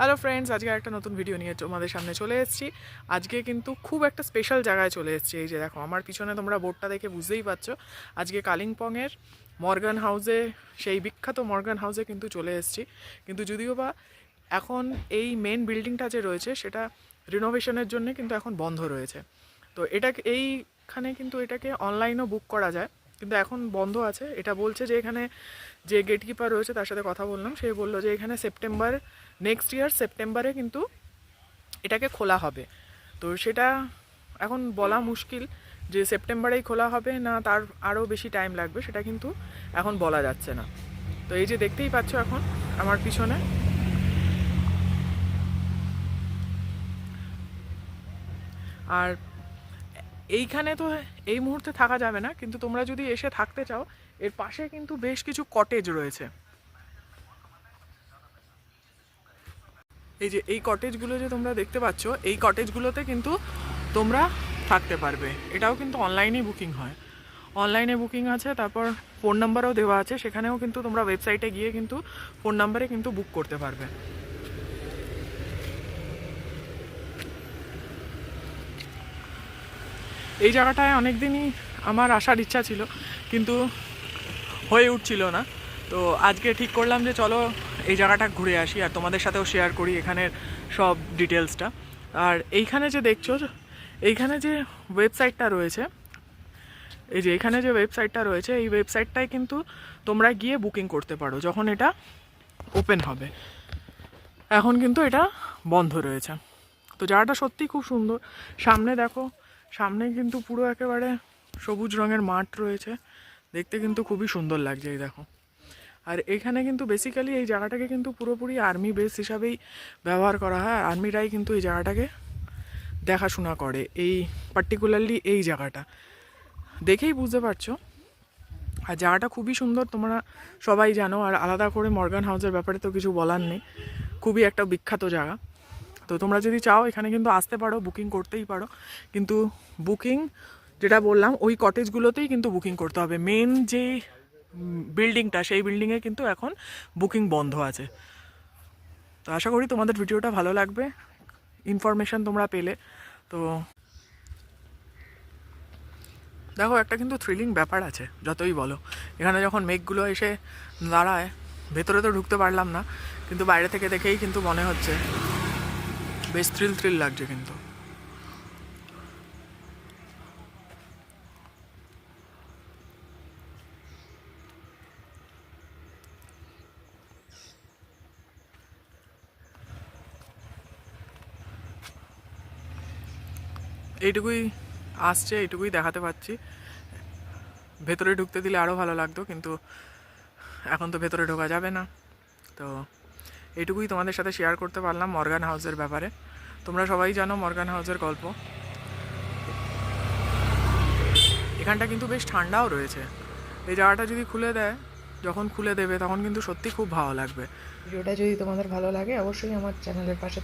Hello friends আজকে একটা নতুন ভিডিও নিয়ে তোমাদের সামনে চলে এসেছি। আজকে কিন্তু খুব একটা স্পেশাল জায়গায় চলে এসেছি। এই যে দেখো, আমার পিছনে তোমরা বোর্ডটা দেখে বুঝতেই পারছ। আজকে কালিম্পংয়ের মর্গান হাউসে সেই বিখ্যাত মর্গান হাউসে কিন্তু চলে এসেছি। কিন্তু যদিও বা এখন এই মেন বিল্ডিংটা যে রয়েছে, সেটা রিনোভেশনের জন্য কিন্তু এখন বন্ধ রয়েছে। তো এটা এইখানে কিন্তু এটাকে অনলাইনও বুক করা যায়। কিন্তু এখন বন্ধ আছে। এটা বলছে যে এখানে যে গেটকিপার রয়েছে তার সাথে কথা বললাম। সে বলল যে এখানে সেপ্টেম্বর নেক্সট ইয়ার সেপ্টেম্বরে কিন্তু এটাকে খোলা হবে। তো সেটা এখন বলা মুশকিল যে সেপ্টেম্বরেই খোলা হবে না তার আরও বেশি টাইম লাগবে, সেটা কিন্তু এখন বলা যাচ্ছে না। তো এই যে দেখতেই পাচ্ছ এখন আমার পিছনে। আর এইখানে তো এই মুহূর্তে থাকা যাবে না, কিন্তু তোমরা যদি এসে থাকতে চাও, এর পাশে কিন্তু বেশ কিছু কটেজ রয়েছে। এই যে এই কটেজগুলো যে তোমরা দেখতে পাচ্ছ, এই কটেজগুলোতে কিন্তু তোমরা থাকতে পারবে। এটাও কিন্তু অনলাইনেই বুকিং হয়। অনলাইনে বুকিং আছে, তারপর ফোন নাম্বারও দেওয়া আছে, সেখানেও কিন্তু তোমরা ওয়েবসাইটে গিয়ে কিন্তু ফোন নাম্বারে কিন্তু বুক করতে পারবে। এই জায়গাটায় অনেক দিনই আমার আসার ইচ্ছা ছিল, কিন্তু হয়ে উঠছিল না। তো আজকে ঠিক করলাম যে চলো এই জায়গাটা ঘুরে আসি আর তোমাদের সাথেও শেয়ার করি এখানের সব ডিটেলসটা আর এইখানে যে দেখছ, এইখানে যে ওয়েবসাইটটা রয়েছে, এই যে এখানে যে ওয়েবসাইটটা রয়েছে, এই ওয়েবসাইটটায় কিন্তু তোমরা গিয়ে বুকিং করতে পারো যখন এটা ওপেন হবে। এখন কিন্তু এটা বন্ধ রয়েছে। তো জায়গাটা সত্যি খুব সুন্দর। সামনে দেখো সামনে কিন্তু পুরো একেবারে সবুজ রঙের মাঠ রয়েছে। দেখতে কিন্তু খুবই সুন্দর লাগছে এই দেখো। আর এখানে কিন্তু বেসিক্যালি এই জায়গাটাকে কিন্তু পুরোপুরি আর্মি বেস হিসাবেই ব্যবহার করা হয়। আর আর্মিরাই কিন্তু এই জায়গাটাকে দেখাশোনা করে এই পার্টিকুলারলি এই জায়গাটা। দেখেই বুঝতে পারছ? আর জায়গাটা খুবই সুন্দর, তোমরা সবাই জানো। আর আলাদা করে মর্গান হাউসের ব্যাপারে তো কিছু বলার নেই। খুবই একটা বিখ্যাত জায়গা। তো তোমরা যদি চাও, এখানে কিন্তু আসতে পারো বুকিং করতেই পারো। কিন্তু বুকিং যেটা বললাম, ওই কটেজগুলোতেই কিন্তু বুকিং করতে হবে। মেন যে বিল্ডিংটা সেই বিল্ডিংয়ে কিন্তু এখন বুকিং বন্ধ আছে। তো আশা করি তোমাদের ভিডিওটা ভালো লাগবে। ইনফরমেশন তোমরা পেলে। তো দেখো, একটা কিন্তু থ্রিলিং ব্যাপার আছে, যতই বলো। এখানে যখন মেঘগুলো এসে দাঁড়ায়, ভেতরে তো ঢুকতে পারলাম না। কিন্তু বাইরে থেকে দেখেই কিন্তু মনে হচ্ছে বেশ থ্রিল থ্রিল লাগছে কিন্তু। এইটুকুই আসছে, এইটুকুই দেখাতে পাচ্ছি। ভেতরে ঢুকতে দিলে আরও ভালো লাগতো, কিন্তু এখন তো ভেতরে ঢোকা যাবে না। তো এইটুকুই তোমাদের সাথে শেয়ার করতে পারলাম মর্গান হাউসের ব্যাপারে। তোমরা সবাই জানো মর্গান হাউসের গল্প। এখানটা কিন্তু বেশ ঠান্ডাও রয়েছে। এই জায়গাটা যদি খুলে দেয়, যখন খুলে দেবে, তখন কিন্তু সত্যি খুব ভালো লাগবে। ভিডিওটা যদি তোমাদের ভালো লাগে, অবশ্যই আমার চ্যানেলের পাশে